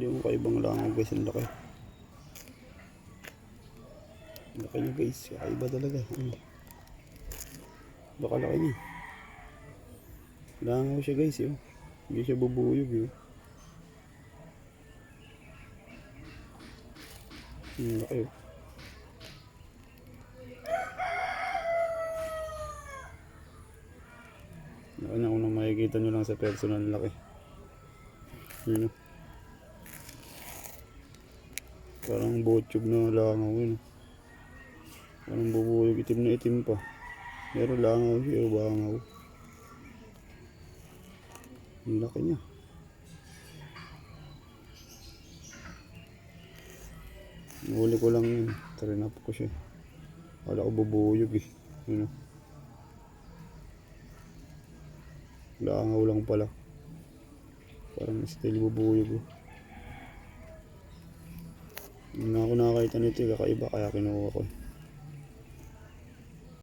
Yung kaibang langaw guys, ang laki. Ang Laki niya guys, kakaiba talaga. Ano? Baka laki niya. Langaw siya guys, yun. Hindi siya bubuyog yun. Ang laki oh. Laki na kung makikita nyo lang sa personal laki. Yun oh. Parang botsyog na langaw yun. Parang bubuyog itim na itim pa. Pero langaw siya, bangaw. Ang laki niya. Nahuli ko lang yun. Trinap ko siya. Kala ko bubuyog eh. Yun oh. Langaw lang pala. Parang still bubuyog oh. Hindi na ako nakakita nito, eh, kakaiba kaya kinuha ko. eh.